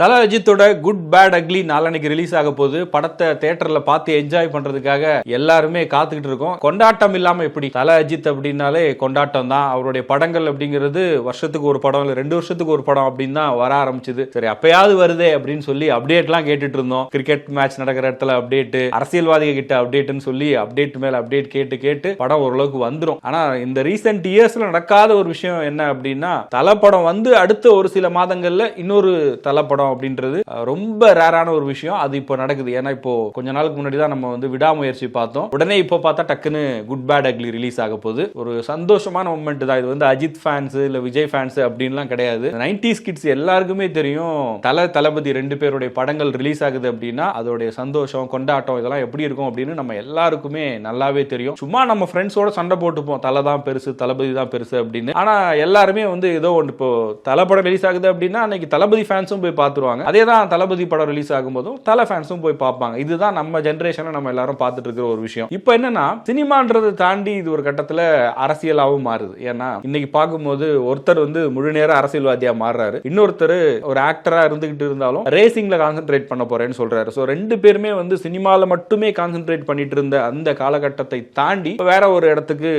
தல அஜித்தோட good bad ugly நாளன்னைக்கு ரிலீஸ் ஆக போகுது. படத்தை தேட்டர்ல பார்த்து என்ஜாய் பண்றதுக்காக எல்லாருமே காத்துக்கிட்டு இருக்கோம். கொண்டாட்டம் இல்லாம எப்படி? தல அஜித் அப்படின்னாலே கொண்டாட்டம் தான். அவருடைய படங்கள் அப்படிங்கிறது வருஷத்துக்கு ஒரு படம் இல்ல ரெண்டு வருஷத்துக்கு ஒரு படம் அப்படின்னு தான் வர ஆரம்பிச்சது. சரி அப்பயாவது வருதே அப்படின்னு சொல்லி அப்டேட்லாம் கேட்டுட்டு இருந்தோம். கிரிக்கெட் மேட்ச் நடக்கிற இடத்துல அப்டேட் அரசியல்வாதிகள் கிட்ட அப்டேட்னு சொல்லி அப்டேட் மேல அப்டேட் கேட்டு கேட்டு படம் ஓரளவுக்கு வந்துடும் ஆனா இந்த ரீசெண்ட் இயர்ஸ்ல நடக்காத ஒரு விஷயம் என்ன அப்படின்னா தலைப்படம் படம் வந்து அடுத்த ஒரு சில மாதங்கள்ல இன்னொரு தலைப்படம் படம் அப்படின்றது ரொம்ப ரேரான ஒரு விஷயம். அது இப்போ நடக்குது. ஏன்னா இப்போ கொஞ்ச நாளுக்கு முன்னாடி தான் நம்ம வந்து விடாமுயற்சி பார்த்தோம். உடனே இப்போ பார்த்தா டக்குன்னு குட் பேட் அக்லி ரிலீஸ் ஆக போகுது. ஒரு சந்தோஷமான மூமெண்ட் தான். இது வந்து அஜித் ஃபேன்ஸ் இல்ல விஜய் ஃபேன்ஸ் அப்படின்லாம் கிடையாது. நைன்டிஸ் கிட்ஸ் எல்லாருக்குமே தெரியும் தல தளபதி ரெண்டு பேருடைய படங்கள் ரிலீஸ் ஆகுது அப்படின்னா அதோடைய சந்தோஷம் கொண்டாட்டம் இதெல்லாம் எப்படி இருக்கும் அப்படின்னு நம்ம எல்லாருக்குமே நல்லாவே தெரியும். சும்மா நம்ம ஃப்ரெண்ட்ஸோட சண்டை போட்டுப்போம். தலை தான் பெருசு தளபதி தான் பெருசு அப்படின்னு. ஆனா எல்லாருமே வந்து ஏதோ ஒன்று இப்போ தலை படம் ரிலீஸ் ஆகுது அப்படின்னா அன்னைக்கு தளபதி ஃபேன்ஸும் போய் பார்த்துருவாங்க. அதே தான் தளபதி படம் ரிலீஸ் ஆகும்போதும் தலை ஃபேன்ஸும் போய் பார்ப்பாங்க. இதுதான் நம்ம ஜென்ரேஷனை நம்ம எல்லாரும் பார்த்துட்டு இருக்கிற ஒரு விஷயம். இப்போ என்னன்னா சினிமான்றதை தாண்டி இது ஒரு கட்டத்தில் அரசியலாகவும் மாறுது. ஏன்னா இன்னைக்கு பார்க்கும்போது ஒருத்தர் வந்து முழு நேர அரசியல்வாதியா மாறுறாரு. இன்னொருத்தர் ஒரு ஆக்டரா இருந்துகிட்டு இருந்தாலும் ரேசிங்ல கான்சென்ட்ரேட் பண்ண போறேன்னு சொல்றாரு. ஸோ ரெண்டு பேருமே வந்து சினிமாவில் மட்டுமே கான்சென்ட்ரேட் பண்ணிட்டு இருந்த அந்த காலகட்டத்தை தாண்டி வேற ஒரு இடத்துக்கு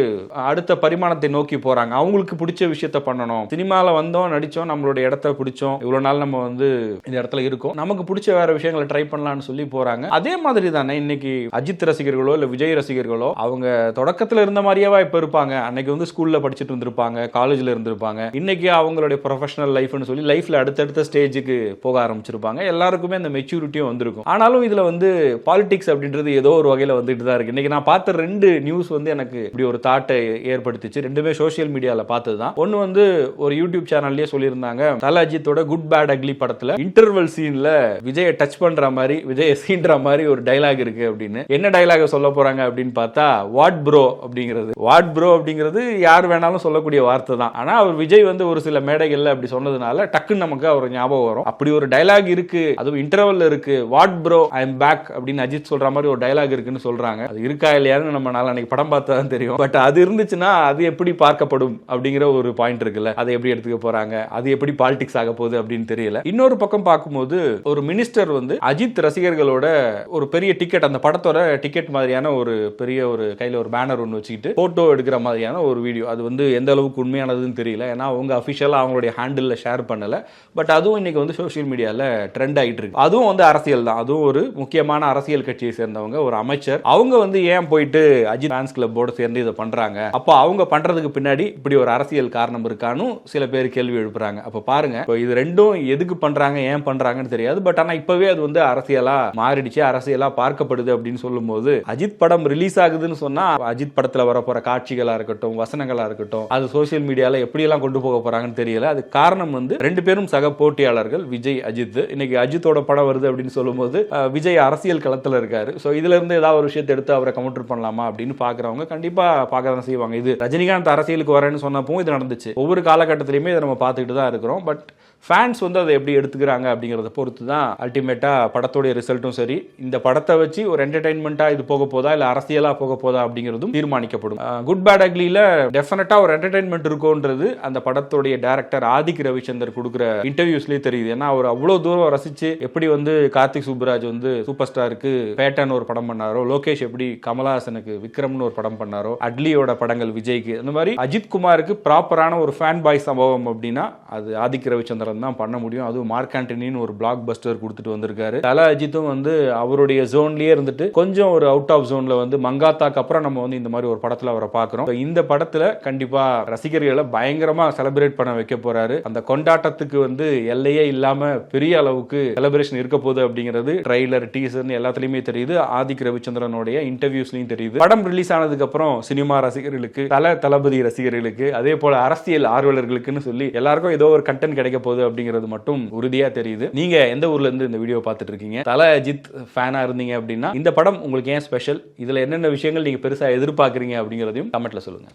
அடுத்த பரிமாணத்தை நோக்கி போறாங்க. அவங்களுக்கு பிடிச்ச விஷயத்த பண்ணணும். சினிமாவில் வந்தோம் நடிச்சோம் நம்மளுடைய இடத்த பிடிச்சோம். இவ்வளோ நாள் நம்ம வந்து இந்த இடத்துல இருக்கும். நமக்கு பிடிச்ச வேற விஷயங்களை ட்ரை பண்ணலாம்னு சொல்லி போறாங்க. அதே மாதிரி தானே இன்னைக்கு அஜித் ரசிகர்களோ இல்ல விஜய் ரசிகர்களோ அவங்க தொடக்கத்துல இருந்த மாதிரியேவா இப்ப இருப்பாங்க. அன்னைக்கு வந்து ஸ்கூல்ல படிச்சுட்டு இருந்திருப்பாங்க காலேஜ்ல இருந்திருப்பாங்க. இன்னைக்கு அவங்களுடைய ப்ரொஃபஷனல் லைஃப்னு சொல்லி லைஃப்ல அடுத்தடுத்த ஸ்டேஜுக்கு போக ஆரம்பிச்சிருப்பாங்க. எல்லாருக்குமே அந்த மெச்சூரிட்டியும் வந்திருக்கும். ஆனாலும் இதுல வந்து பாலிடிக்ஸ் அப்படின்றது ஏதோ ஒரு வகையில வந்துட்டு தான் இருக்கு. இன்னைக்கு நான் பார்த்த ரெண்டு நியூஸ் வந்து எனக்கு இப்படி ஒரு தாட்டை ஏற்படுத்திச்சு. ரெண்டுமே சோஷியல் மீடியால பார்த்தது தான் ஒன்னு வந்து ஒரு யூடியூப் சேனல்லயே சொல்லியிருந்தாங்க தல அஜித்தோட குட் பேட் அக்லி படத்துல. இன்டர்வல் சீன்ல விஜயை டச் பண்ற மாதிரி விஜய் சீன்ற மாதிரி ஒரு டைலாக் இருக்கு அப்படின்னு. என்ன டைலாக சொல்ல போறாங்க அப்படின்னு பார்த்தா வாட் ப்ரோ அப்படிங்கிறது. வாட் ப்ரோ அப்படிங்கிறது யார் வேணாலும் சொல்லக்கூடிய வார்த்தை தான். ஆனா அவர் விஜய் வந்து ஒரு சில மேடைகள்ல அப்படி சொன்னதுனால டக்குன்னு நமக்கு அவர் ஞாபகம் வரும். அப்படி ஒரு டைலாக் இருக்கு. அதுவும் இன்டர்வல்ல இருக்கு. What bro I am back அப்படின்னு அஜித் சொல்ற மாதிரி ஒரு டைலாக் இருக்குன்னு சொல்றாங்க. அது இருக்கா இல்லையான்னு நம்ம நாளைக்கு படம் பார்த்தா தான் தெரியும். பட் அது இருந்துச்சுன்னா அது எப்படி பார்க்கப்படும் அப்படிங்கிற ஒரு பாயிண்ட் இருக்குல்ல. அதை எப்படி எடுத்துக்க போறாங்க? அது எப்படி பாலிடிக்ஸ் ஆக போகுது அப்படின்னு தெரியல. இன்னொரு பக்கம் பார்க்கும்போது ஒரு மினிஸ்டர் வந்து அஜித் ரசிகர்களோட ஒரு பெரிய டிக்கெட் அந்த படத்தோட டிக்கெட் மாதிரியான ஒரு பெரிய ஒரு கையில் ஒரு பேனர் ஒன்று வச்சுக்கிட்டு போட்டோ எடுக்கிற மாதிரியான ஒரு வீடியோ அது வந்து எந்த அளவுக்கு உண்மையானதுன்னு தெரியல. ஏன்னா அவங்க அஃபிஷியலாக அவங்களுடைய ஹேண்டில் ஷேர் பண்ணல. பட் அதுவும் இன்னைக்கு வந்து சோஷியல் மீடியாவில் ட்ரெண்ட் ஆகிட்டு இருக்கு. அதுவும் வந்து அரசியல் தான். அதுவும் ஒரு முக்கியமான அரசியல் கட்சியை சேர்ந்தவங்க ஒரு அமைச்சர். அவங்க வந்து ஏன் போயிட்டு அஜித் ஃபேன்ஸ் கிளப்போட சேர்ந்து இதை பண்றாங்க? அப்போ அவங்க பண்றதுக்கு பின்னாடி இப்படி ஒரு அரசியல் காரணம் இருக்கானும் சில பேர் கேள்வி எழுப்புறாங்க. அப்போ பாருங்க. இப்போ இது ரெண்டும் எதுக்கு பண்ணுறாங்க ஏன் பண்றாங்கன்னு தெரியாது. பட் ஆனா இப்போவே அது வந்து அரசியலா மாறிடுச்சு. அரசியலா பார்க்கப்படுது அப்படின்னு சொல்லும்போது அஜித் படம் ரிலீஸ் ஆகுதுன்னு சொன்னா அஜித் படத்துல வரப்போற காட்சிகளா இருக்கட்டும் வசனங்களா இருக்கட்டும் அது சோசியல் மீடியால எப்படியெல்லாம் கொண்டு போக போறாங்கன்னு தெரியல. அது காரணம் வந்து ரெண்டு பேரும் சக போட்டியாளர்கள் விஜய் அஜித். இன்னைக்கு அஜித்தோட படம் வருது அப்படின்னு சொல்லும்போது விஜய் அரசியல் களத்துல இருக்காரு. ஸோ இதுல இருந்து ஏதாவது ஒரு விஷயத்தை எடுத்து அவரை கவுண்டர் பண்ணலாமா அப்படின்னு பாக்குறவங்க கண்டிப்பா பார்க்க தான் செய்வாங்க. இது ரஜினிகாந்த் அரசியலுக்கு வரேன்னு சொன்னப்போ இது நடந்துச்சு. ஒவ்வொரு காலகட்டத்திலையுமே இதை நம்ம பார்த்துக்கிட்டு தான் இருக்கிறோம். பட் ஃபேன்ஸ் வந்து அதை எப்படி எடுத்து எடுத்துக்கிறாங்க அப்படிங்கிறத பொறுத்து தான் அல்டிமேட்டாக படத்தோடைய ரிசல்ட்டும் சரி இந்த படத்தை வச்சு ஒரு என்டர்டைன்மெண்ட்டாக இது போக போதா இல்லை அரசியலாக போக போதா அப்படிங்கிறதும் தீர்மானிக்கப்படும். குட் பேட் அக்லியில் டெஃபினட்டாக ஒரு என்டர்டைன்மெண்ட் இருக்கும்ன்றது அந்த படத்துடைய டேரக்டர் ஆதிக் ரவிச்சந்தர் கொடுக்குற இன்டர்வியூஸ்லேயே தெரியுது. ஏன்னா அவர் அவ்வளோ தூரம் ரசிச்சு எப்படி வந்து கார்த்திக் சுப்புராஜ் வந்து சூப்பர் ஸ்டாருக்கு பேட்டன் ஒரு படம் பண்ணாரோ லோகேஷ் எப்படி கமலஹாசனுக்கு விக்ரம்னு ஒரு படம் பண்ணாரோ அட்லியோட படங்கள் விஜய்க்கு அந்த மாதிரி அஜித் குமாருக்கு ப்ராப்பரான ஒரு ஃபேன் பாய் சம்பவம் அப்படின்னா அது ஆதிக் ரவிச்சந்திரன் தான் பண்ண முடியும். அதுவும் மார்க் ஆண்டனின்னு ஒரு பிளாக் பஸ்டர் கொடுத்துட்டு வந்திருக்காரு. தல அஜித்தும் வந்து அவருடைய ஜோன்லயே இருந்துட்டு கொஞ்சம் ஒரு அவுட் ஆஃப் ஜோன்ல வந்து மங்காத்தாக்கு அப்புறம் நம்ம வந்து இந்த மாதிரி ஒரு படத்துல அவரை பார்க்குறோம். இந்த படத்துல கண்டிப்பா ரசிகர்களை பயங்கரமா செலிப்ரேட் பண்ண வைக்க போறாரு. அந்த கொண்டாட்டத்துக்கு வந்து எல்லையே இல்லாம பெரிய அளவுக்கு செலிப்ரேஷன் இருக்க போகுது அப்படிங்கிறது ட்ரைலர் டீசர்னு எல்லாத்துலயுமே தெரியுது. ஆதிக் ரவிச்சந்திரனுடைய இன்டர்வியூஸ்லயும் தெரியுது. படம் ரிலீஸ் ஆனதுக்கு அப்புறம் சினிமா ரசிகர்களுக்கு தல தளபதி ரசிகர்களுக்கு அதே போல அரசியல் ஆர்வலர்களுக்குன்னு சொல்லி எல்லாருக்கும் ஏதோ ஒரு கண்டென்ட் கிடைக்க போகுது அப்படிங்கிறது மட்டும் உறுதி உறுதியா தெரியுது. நீங்க எந்த ஊர்ல இருந்து இந்த வீடியோ பார்த்துட்டு இருக்கீங்க தல அஜித் ஃபேனா இருந்தீங்க அப்படின்னா இந்த படம் உங்களுக்கு ஏன் ஸ்பெஷல் இதுல என்னென்ன விஷயங்கள் நீங்க பெருசா எதிர்பார்க்குறீங்க அப்படிங்கிறதையும் கமெண்ட்ல சொல்லுங்க.